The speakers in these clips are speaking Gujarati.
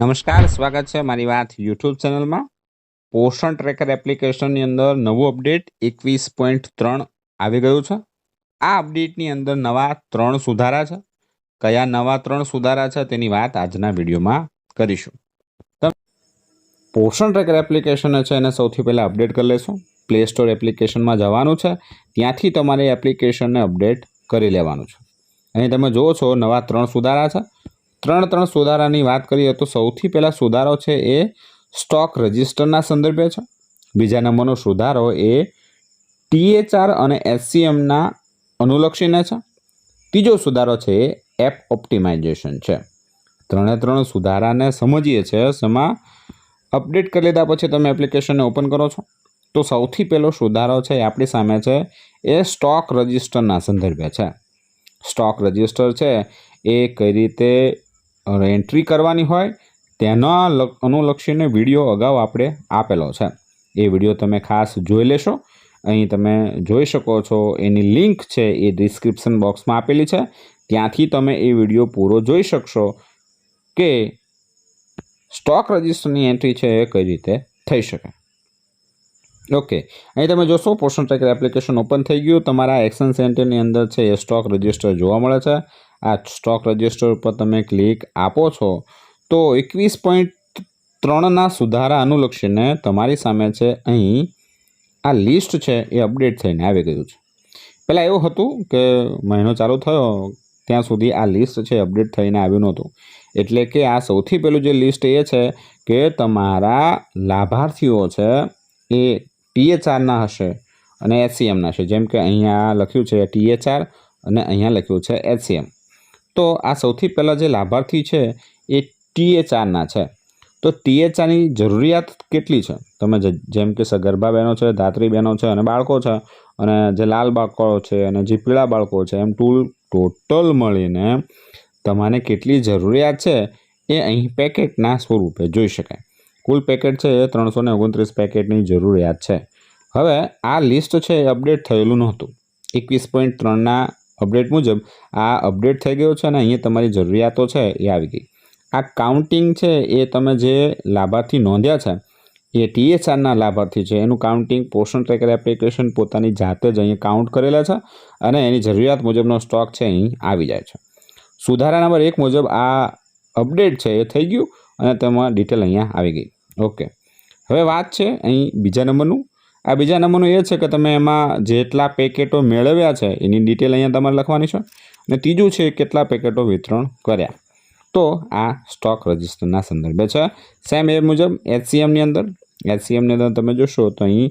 નમસ્કાર, સ્વાગત છે મારી વાત યુટ્યુબ ચેનલમાં. પોષણ ટ્રેકર એપ્લિકેશનની અંદર નવું અપડેટ એકવીસ પોઈન્ટ ત્રણ આવી ગયું છે. આ અપડેટની અંદર નવા ત્રણ સુધારા છે. કયા નવા ત્રણ સુધારા છે તેની વાત આજના વિડીયોમાં કરીશું. પોષણ ટ્રેકર એપ્લિકેશન છે, એને સૌથી પહેલાં અપડેટ કરી લેશું. પ્લે સ્ટોર એપ્લિકેશનમાં જવાનું છે. ત્યાંથી તમારે એપ્લિકેશનને અપડેટ કરી લેવાનું છે. અહીં તમે જુઓ છો નવા ત્રણ સુધારા છે. ત્રણ ત્રણ સુધારાની વાત કરીએ તો સૌથી પહેલાં સુધારો છે એ સ્ટોક રજિસ્ટરના સંદર્ભે છે. બીજા નંબરનો સુધારો એ ટીએચઆર અને એસસીએમના અનુલક્ષીને છે. ત્રીજો સુધારો છે એ એપ ઓપ્ટિમાઇઝેશન છે. ત્રણે ત્રણ સુધારાને સમજીએ છીએ એમાં અપડેટ કરી લીધા પછી તમે એપ્લિકેશનને ઓપન કરો છો. તો સૌથી પહેલો સુધારો છે એ આપણી સામે છે એ સ્ટોક રજિસ્ટરના સંદર્ભે છે. સ્ટોક રજિસ્ટર છે એ કઈ રીતે એન્ટ્રી કરવાની હોય, તેના અનુલક્ષીને વીડિયો અગાઉ આપણે આપેલો છે. એ વીડિયો તમે ખાસ જોઈ લેશો. અહીં તમે જોઈ શકો છો, એની લિંક છે એ ડિસ્ક્રિપ્શન બોક્સમાં આપેલી છે. ત્યાંથી તમે એ વીડિયો પૂરો જોઈ શકશો કે સ્ટોક રજિસ્ટરની એન્ટ્રી છે એ કઈ રીતે થઈ શકે. ઓકે અહીં તમે જોશો, પોષણ ટ્રેકર એપ્લિકેશન ઓપન થઈ ગયું. તમારા એક્શન સેન્ટરની અંદર છે એ સ્ટોક રજિસ્ટર જોવા મળે છે. આ સ્ટોક રજિસ્ટર ઉપર તમે ક્લિક આપો છો, તો એકવીસ પોઈન્ટ ત્રણના સુધારા અનુલક્ષીને તમારી સામે છે અહીં આ લિસ્ટ છે એ અપડેટ થઈને આવી ગયું છે. પહેલાં એવું હતું કે મહિનો ચાલુ થયો, ત્યાં સુધી આ લિસ્ટ છે અપડેટ થઈને આવ્યું નહોતું. એટલે કે આ સૌથી પહેલું જે લિસ્ટ એ છે કે તમારા લાભાર્થીઓ છે એ ટીએચઆરના હશે અને એચસીએમના હશે જેમ કે અહીંયા લખ્યું છે ટીએચઆર અને અહીંયા લખ્યું છે એચસીએમ તો આ સૌથી પહેલાં જે લાભાર્થી છે એ ટીએચઆરના છે. તો ટીએચઆરની જરૂરિયાત કેટલી છે? તમે જેમ કે સગર્ભા બહેનો છે, ધાત્રી બહેનો છે અને બાળકો છે અને જે લાલ બાળકો છે અને જે પીળા બાળકો છે, એમ ટૂલ ટોટલ મળીને તમારે કેટલી જરૂરિયાત છે એ અહીં પેકેટના સ્વરૂપે જોઈ શકાય. કુલ પેકેટ છે એ ત્રણસો ને ઓગણત્રીસ પેકેટની જરૂરિયાત છે. હવે આ લિસ્ટ છે એ અપડેટ થયેલું નહોતું. એકવીસ પોઈન્ટ ત્રણના અપડેટ મુજબ, આ અપડેટ થઈ ગયો છે અને અહીંયા તમારી જરૂરિયાતો છે એ આવી ગઈ. આ કાઉન્ટિંગ છે એ તમે જે લાભાર્થી નોંધ્યા છે, એ ટીએચઆરના લાભાર્થી છે. એનું કાઉન્ટિંગ પોષણ ટ્રેકર એપ્લિકેશન પોતાની જાતે જ અહીં કાઉન્ટ કરેલા છે અને એની જરૂરિયાત મુજબનો સ્ટોક છે અહીં આવી જાય છે. સુધારા નંબર એક મુજબ આ અપડેટ છે એ થઈ ગયું અને તેમાં ડિટેલ અહીંયા આવી ગઈ. ઓકે. હવે વાત છે અહીં બીજા નંબરનું. આ બીજા નંબરનું એ છે કે તમે એમાં જેટલા પેકેટો મેળવ્યા છે, એની ડિટેલ અહીંયા તમારે લખવાની છે. અને ત્રીજું છે કેટલા પેકેટો વિતરણ કર્યા. તો આ સ્ટોક રજિસ્ટરના સંદર્ભે છે. સેમ એ મુજબ એચસીએમની અંદર એચસીએમની અંદર તમે જોશો તો અહીં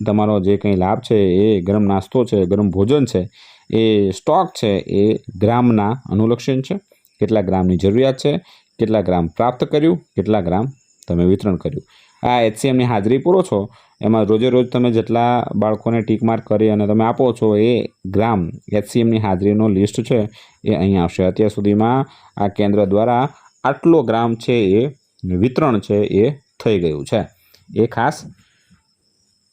તમારો જે કંઈ લાભ છે એ ગરમ નાસ્તો છે, ગરમ ભોજન છે, એ સ્ટોક છે, એ ગ્રામના અનુલક્ષણ છે. કેટલા ગ્રામની જરૂરિયાત છે, કેટલા ગ્રામ પ્રાપ્ત કર્યું, કેટલા ગ્રામ તમે વિતરણ કર્યું. આ એચસીએમની હાજરી પૂરો છો, એમાં રોજે રોજ તમે જેટલા બાળકોને ટીક માર્ક કરી અને તમે આપો છો, એ ગ્રામ એચસીએમની હાજરીનો લિસ્ટ છે, એ અહીં આવશે. અત્યાર સુધીમાં આ કેન્દ્ર દ્વારા આટલો ગ્રામ છે એ, વિતરણ છે એ થઈ ગયું છે. એ ખાસ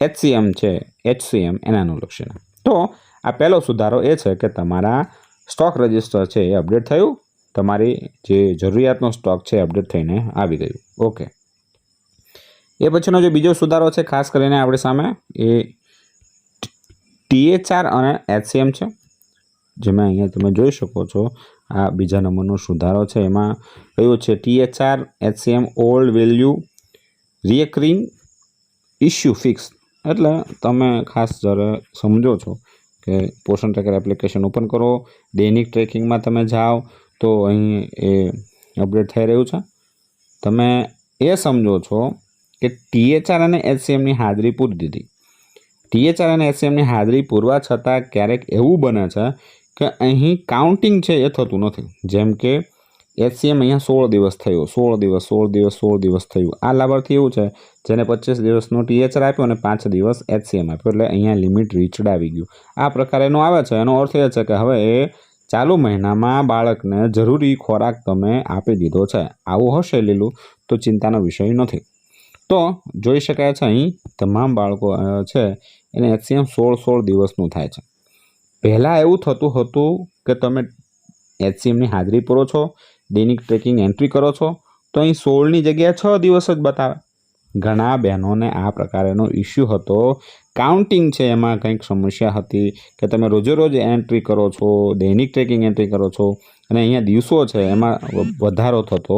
એચસીએમ છે એચસીએમ એનાનું અનુલક્ષીને તો આ પહેલો સુધારો એ છે કે તમારા સ્ટોક રજિસ્ટર છે એ અપડેટ થયું, તમારી જે જરૂરિયાતનો સ્ટોક છે અપડેટ થઈને આવી ગયું. ઓકે. એ પછીનો જે બીજો સુધારો છે, ખાસ કરીને આપણી સામે, એ ટીએચઆર અને એચસીએમ છે. જેમાં અહીંયા તમે જોઈ શકો છો, આ બીજા નંબરનો સુધારો છે. એમાં કયું છે? THR HCM old value recurring issue fix એટલે તમે ખાસ જ્યારે સમજો છો કે પોષણ ટ્રેકર એપ્લિકેશન ઓપન કરો, દૈનિક ટ્રેકિંગમાં તમે જાઓ, તો અહીં એ અપડેટ થઈ રહ્યું છે. તમે એ સમજો છો કે ટીએચઆર અને એચસીએમની હાજરી પૂરી દીધી. ટીએચઆર અને એસસીએમની હાજરી પૂરવા છતાં ક્યારેક એવું બને છે કે અહીં કાઉન્ટિંગ છે એ થતું નથી. જેમ કે એચસીએમ અહીંયા સોળ દિવસ થયો, સોળ દિવસ સોળ દિવસ સોળ દિવસ થયું. આ લાભાર્થી એવું છે જેને પચીસ દિવસનો ટીએચઆર આપ્યો અને પાંચ દિવસ એચસીએમ આપ્યો. એટલે અહીંયા લિમિટ રીચડ આવી ગયું. આ પ્રકાર એનો આવે છે, એનો અર્થ એ છે કે હવે એ ચાલુ મહિનામાં બાળકને જરૂરી ખોરાક તમે આપી દીધો છે. આવું હશે લીલું, તો ચિંતાનો વિષય નથી. તો જોઈ શકાય છે અહીં તમામ બાળકો છે, એને એચસીએમ સોળ સોળ દિવસનું થાય છે. પહેલાં એવું થતું હતું કે તમે એચસીએમની હાજરી પૂરો છો, દૈનિક ટ્રેકિંગ એન્ટ્રી કરો છો, તો અહીં સોળની જગ્યાએ છ દિવસ જ બતાવે. ઘણા બહેનોને આ પ્રકારનો ઇસ્યુ હતો. કાઉન્ટિંગ છે એમાં કંઈક સમસ્યા હતી કે તમે રોજે રોજ એન્ટ્રી કરો છો, દૈનિક ટ્રેકિંગ એન્ટ્રી કરો છો, અને અહીંયા દિવસો છે એમાં વધારો થતો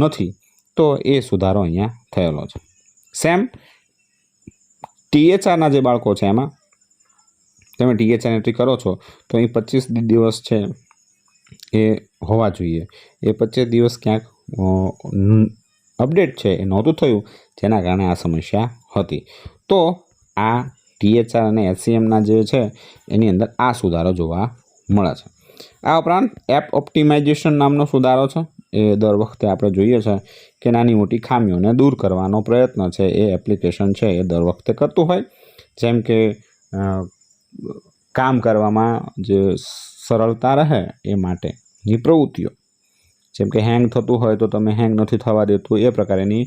નથી. તો એ સુધારો અહીંયા થયેલો છે. સેમ ટીએચઆરના જે બાળકો છે એમાં, તમે ટીએચઆર એન્ટ્રી કરો છો, તો અહીં પચીસ દિવસ છે એ હોવા જોઈએ. એ પચીસ દિવસ ક્યાંક અપડેટ છે એ નહોતું થયું, જેના કારણે આ સમસ્યા હતી. તો આ ટીએચઆર અને એસસીએમના જે છે, એની અંદર આ સુધારો જોવા મળે છે. આ ઉપરાંત એપ ઓપ્ટિમાઇઝેશન નામનો સુધારો છે. એ દર વખતે આપણે જોઈએ છે કે નાની મોટી ખામીઓને દૂર કરવાનો પ્રયત્ન છે, એ એપ્લિકેશન છે, એ દર વખતે કરતું હોય. જેમ કે કામ કરવામાં જે સરળતા રહે એ માટેની પ્રવૃત્તિઓ. જેમ કે હેંગ થતું હોય તો તમે હેંગ નથી થવા દેતું, એ પ્રકારેની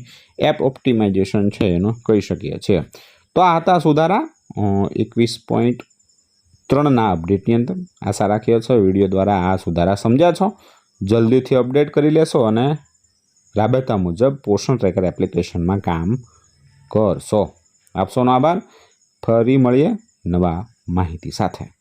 એપ ઓપ્ટિમાઇઝેશન છે એનું કહી શકીએ છીએ. તો આ હતા સુધારા. એકવીસ પોઈન્ટ ત્રણના અપડેટની અંદર. આશા રાખીએ છો વીડિયો દ્વારા આ સુધારા સમજ્યા છો. જલ્દીથી અપડેટ કરી લેશો અને રાબેતા મુજબ પોષણ ટ્રેકર એપ્લિકેશનમાં કામ કરશો. આપશોનો આભાર. ફરી મળીએ નવા માહિતી સાથે.